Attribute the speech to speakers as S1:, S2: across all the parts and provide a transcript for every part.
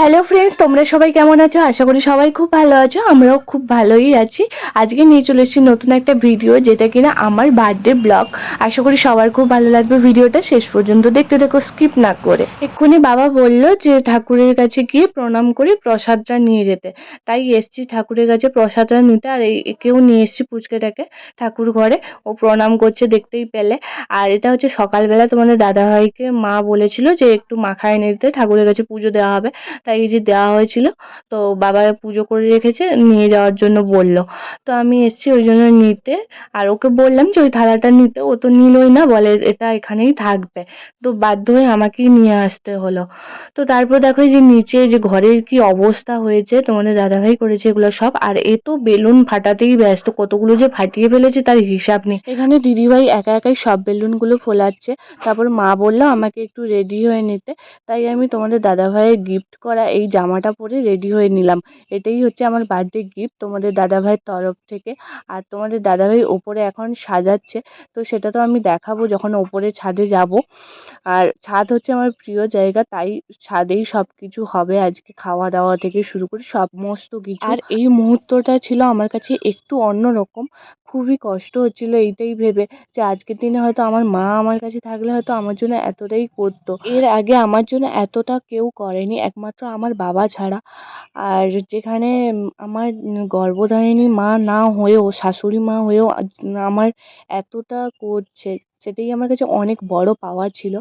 S1: Hello friends তোমরা সবাই কেমন আছো? আশা করি সবাই খুব ভালো আছো, আমরাও খুব ভালোই আছি। আজকে নিয়ে চলে এসেছি নতুন একটা ভিডিও যেটা কিনা আমার বার্থডে ব্লগ আশা করি সবার খুব ভালো লাগবে ভিডিওটা শেষ পর্যন্ত দেখতে দেখো স্কিপ না করে। এক্ষুনি বাবা বলল যে ঠাকুরের কাছে গিয়ে প্রণাম করে প্রসাদটা নিয়ে যেতে। তাই এসছি ঠাকুরের কাছে প্রসাদটা নিতে, আর এই একেও নিয়ে এসছি পুচকেটাকে ঠাকুর ঘরে। ও প্রণাম করছে দেখতেই পেলে। আর এটা হচ্ছে সকালবেলা তোমাদের দাদাভাইকে মা বলেছিল যে একটু মাখায় এনে দিতে ঠাকুরের কাছে পুজো দেওয়া হবে। তাই যে দেওয়া হয়েছিল, তো বাবা পুজো করে রেখেছে, নিয়ে যাওয়ার জন্য বলল। তো আমি এসেছি ওই জন্য নিতে, আর ওকে বললাম যে ওই থালাটা নিতে, ও তো নিলই না, বলে এটা এখানেই থাকবে। তো বাধ্য হয়ে আমাকেই নিয়ে আসতে হলো। তো তারপর দেখো যে নিচে যে ঘরের কি অবস্থা হয়েছে, তোমাদের দাদাভাই করেছে এগুলো সব, আর এ তো বেলুন ফাটাতেই ব্যস্ত, কতগুলো যে ফাটিয়ে ফেলেছে তার হিসাব নেই। এখানে দিদিভাই একা একাই সব বেলুনগুলো ফোলাচ্ছে, তারপর মা বলল আমাকে একটু রেডি হয়ে নিতে, তাই আমি তোমাদের দাদাভাইয়ের গিফট করা এই জামাটা পরে রেডি হয়ে নিলাম। এটাই হচ্ছে আমার বার্থডে গিফট তোমাদের দাদাভাইয়ের তরফ থেকে। আর তোমাদের দাদাভাই ওপরে এখন সাজাচ্ছে তো সেটা তো আমি দেখাবো যখন ওপরে ছাদে যাব। আর ছাদ হচ্ছে আমার প্রিয় জায়গা তাই ছাদেই সব কিছু হবে। আজকে খাওয়া দাওয়া থেকে শুরু করে সমস্ত কিছু। আর এই মুহূর্তটা ছিল আমার কাছে একটু অন্যরকম। খুবই কষ্ট হচ্ছিল এইটাই ভেবে যে আজকের দিনে হয়তো আমার মা আমার কাছে থাকলে হয়তো আমার জন্য এতটাই করতো। এর আগে আমার জন্য এতটা কেউ করেনি, একমাত্র আমার বাবা ছাড়া। আর যেখানে আমার গর্ভধারিণী মা না হয়েও, শাশুড়ি মা হয়েও আমার এতটা করছে সেটাই আমার কাছে অনেক বড় পাওয়া ছিল।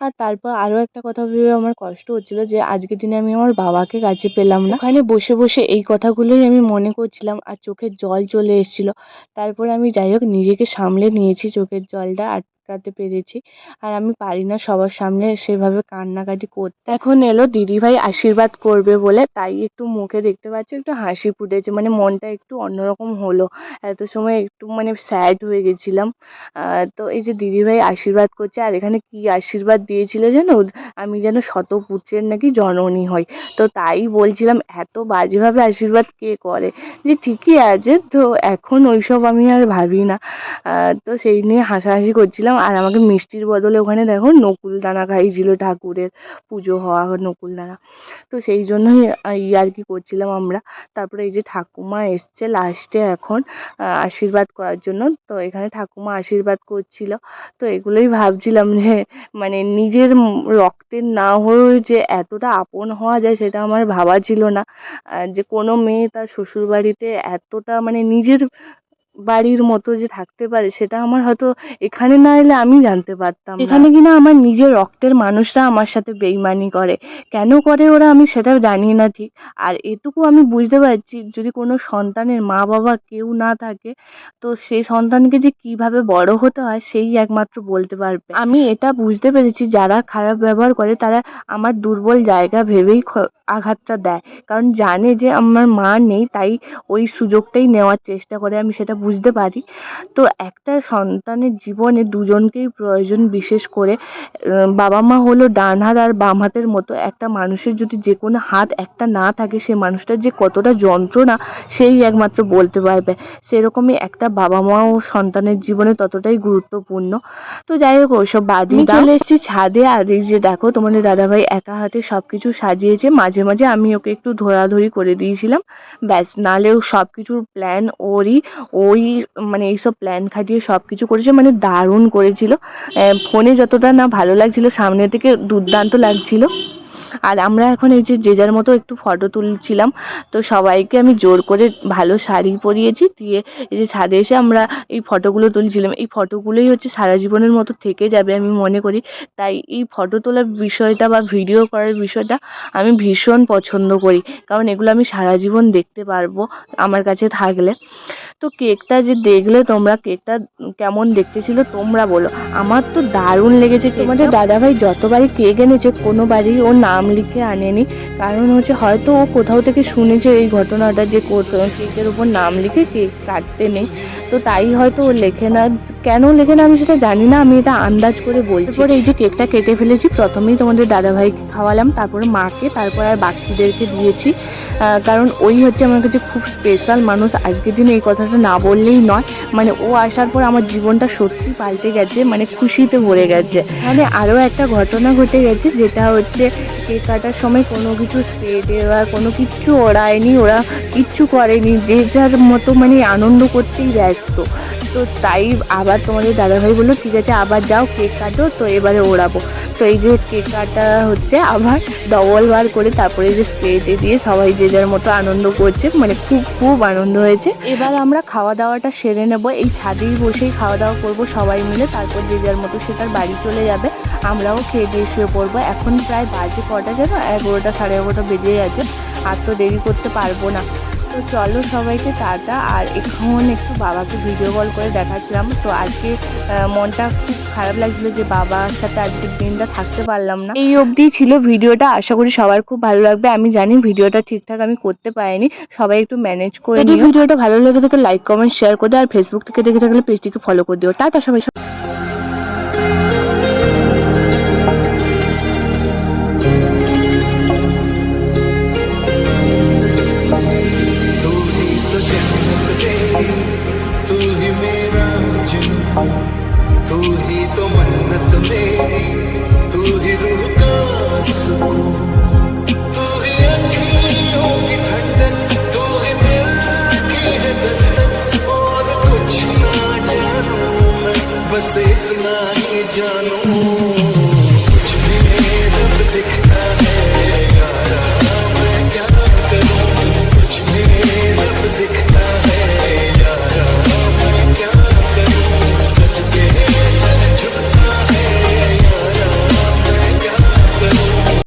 S1: আর তারপর আরও একটা কথা ভেবে আমার কষ্ট হচ্ছিল যে, আজকের দিনে আমি আমার বাবাকে কাছে পেলাম না। ওখানে বসে বসে এই কথাগুলোই আমি মনে করছিলাম আর চোখের জল চলে এসেছিল। তারপরে আমি যাই হোক নিজেকে সামলে নিয়েছি চোখের জলটা আটকাতে পেরেছি। আর আমি পারি না সবার সামনে সেভাবে কান্নাকাটি করতে। এখন এলো দিদিভাই আশীর্বাদ করবে বলে, তাই একটু মুখে দেখতে পাচ্ছি, একটু হাসি ফুটেছে। মানে মনটা একটু অন্যরকম হলো। এত সময় একটু মানে স্যাড হয়ে গেছিলাম। তো এই যে দিদিভাই আশীর্বাদ করছে, আর এখানে কি আশীর্বাদ দিয়েছিল জানো আমি যেন শত শতপুত্রের নাকি জননী হই। তো তাই বলছিলাম, এত বাজেভাবে আশীর্বাদ কে করে? যে ঠিকই আছে, তো এখন ওইসব আমি আর ভাবি না। তো সেই নিয়ে হাসাহাসি করছিলাম। আর আমাকে মিষ্টির বদলে ওখানে দেখো নকুল দানা খাইয়েছিল ঠাকুরের পুজো হওয়া নকুল দানা তো সেই জন্যই ই আর ইয়ার্কি করছিলাম আমরা। তারপরে এই যে ঠাকুমা এসছে লাস্টে এখন আশীর্বাদ করার জন্য। তো এখানে ঠাকুমা আশীর্বাদ করছিল। তো এগুলোই ভাবছিলাম যে মানে নিজের রক্তের না হয়েও যে এতটা আপন হওয়া যায় সেটা আমার ভাবা ছিল না। যে কোনো মেয়ে তার শ্বশুরবাড়িতে এতটা মানে নিজের বাড়ির মতো যে থাকতে পারে, সেটা আমার হয়তো এখানে না এলে আমি জানতে পারতাম এখানে কিনা আমার নিজের রক্তের মানুষরা আমার সাথে বেইমানি করে? কেন করে ওরা আমি সেটাও জানি না ঠিক। আর এটুকু আমি বুঝতে পারছি, যদি কোনো সন্তানের মা বাবা কেউ না থাকে, তো সেই সন্তানকে যে কীভাবে বড় হতে হয়, সেই একমাত্র বলতে পারবে। আমি এটা বুঝতে পেরেছি, যারা খারাপ ব্যবহার করে, তারা আমার দুর্বল জায়গা ভেবেই আঘাতটা দেয়। কারণ জানে যে আমার মা নেই, তাই ওই সুযোগটাই নেওয়ার চেষ্টা করে, আমি সেটা বুঝতে পারি। তো একটা সন্তানের জীবনে দুজনকেই প্রয়োজন বিশেষ করে বাবা মা হলো ডান হাত আর বাম হাতের মতো। একটা মানুষের যদি যে কোনো হাত একটা না থাকে সে মানুষটার যে কতটা যন্ত্রণা সেই একমাত্র বলতে পারবে। সেরকমই একটা বাবা মাও সন্তানের জীবনে ততটাই গুরুত্বপূর্ণ। তো যাই হোক ওইসব বাদই চলে এসেছি ছাদে আর এই যে দেখো তোমাদের দাদাভাই একা হাতে সব কিছু সাজিয়েছে। মাঝে মাঝে আমি ওকে একটু ধরাধরি করে দিয়েছিলাম। ব্যাস নাহলেও সব কিছুর প্ল্যান ওরই ওই মানে এইসব প্ল্যান খাটিয়ে সব কিছু করেছে মানে দারুণ করেছিল। ফোনে যতটা না ভালো লাগছিল সামনে থেকে দুর্দান্ত লাগছিল। আর আমরা এখন এই যে যে যার মতো একটু ফটো তুলছিলাম তো সবাইকে আমি জোর করে ভালো শাড়ি পরিয়েছি। দিয়ে এই যে ছাদে এসে আমরা এই ফটোগুলো তুলছিলাম। এই ফটোগুলোই হচ্ছে সারা জীবনের মতো থেকে যাবে আমি মনে করি। তাই এই ফটো তোলার বিষয়টা বা ভিডিও করার বিষয়টা আমি ভীষণ পছন্দ করি। কারণ এগুলো আমি সারা জীবন দেখতে পারব আমার কাছে থাকলে। তো কেকটা যে দেখলে তোমরা কেকটা কেমন দেখতে ছিল তোমরা বলো। আমার তো দারুণ লেগেছে তোমাদের দাদাভাই যতবারই কেক এনেছে কোনোবারই ও নাম লিখে আনেনি। কারণ হচ্ছে হয়তো ও কোথাও থেকে শুনেছে এই ঘটনাটা যে কেকের ওপর নাম লিখে কেক কাটতে নেই। তো তাই হয়তো ও লেখে না। কেন লেখে না? আমি সেটা জানি না, আমি এটা আন্দাজ করে বলছি। এরপরে এই যে কেকটা কেটে ফেলেছি, প্রথমেই তোমাদের দাদাভাইকে খাওয়ালাম, তারপরে মাকে, তারপর আর বাকিদেরকে দিয়েছি। কারণ ওই হচ্ছে আমার কাছে খুব স্পেশাল মানুষ। আজকের দিনে এই কথাটা না বললেই নয়। মানে ও আসার পর আমার জীবনটা সত্যি পাল্টে গেছে মানে খুশিতে ভরে গেছে। মানে আরও একটা ঘটনা ঘটে গেছে, যেটা হচ্ছে কেক কাটার সময় কোনো কিছু স্প্রে দেওয়া কোনো কিচ্ছু ওড়ায়নি, ওরা কিচ্ছু করেনি, যে যার মতো মানে আনন্দ করতেই ব্যস্ত। তো তাই আবার তোমাদের দাদাভাই বলল, ঠিক আছে, আবার যাও কেক কাটো, তো এবারে ওড়াবো। তো এই যে কেক কাটা হচ্ছে, আবার ডবল বার করে তারপরে যে স্প্রেতে দিয়ে সবাই যে যার মতো আনন্দ করছে মানে খুব খুব আনন্দ হয়েছে। এবার আমরা খাওয়া দাওয়াটা সেরে নেব। এই ছাদেই বসেই খাওয়া দাওয়া করব সবাই মিলে, তারপর যে যার মতো সে তার বাড়ি চলে যাবে। আমরাও খেয়ে দিয়ে শুয়ে পড়ব। এখন প্রায় বাজে কটা যেন? এগারোটা, সাড়ে এগারোটা বেজেই আছে। আর তো দেরি করতে পারব না। তো চলো সবাইকে টাটা। আর এখন একটু বাবাকে ভিডিও কল করে দেখাচ্ছিলাম। তো আজকে মনটা খুব খারাপ লাগছিল যে বাবার সাথে আজকের দিনটা থাকতে পারলাম না। এই অবধি ছিল ভিডিওটা। আশা করি সবার খুব ভালো লাগবে। আমি জানি ভিডিওটা ঠিকঠাক আমি করতে পারিনি। সবাই একটু ম্যানেজ করে যদি ভিডিওটা ভালো লেগে থাকে লাইক কমেন্ট শেয়ার করে আর ফেসবুক থেকে দেখে থাকলে পেজটিকে ফলো করে দিও। টাটা সবাই।
S2: तू ही तो मन्नत मेरी तू ही रूह का सुकून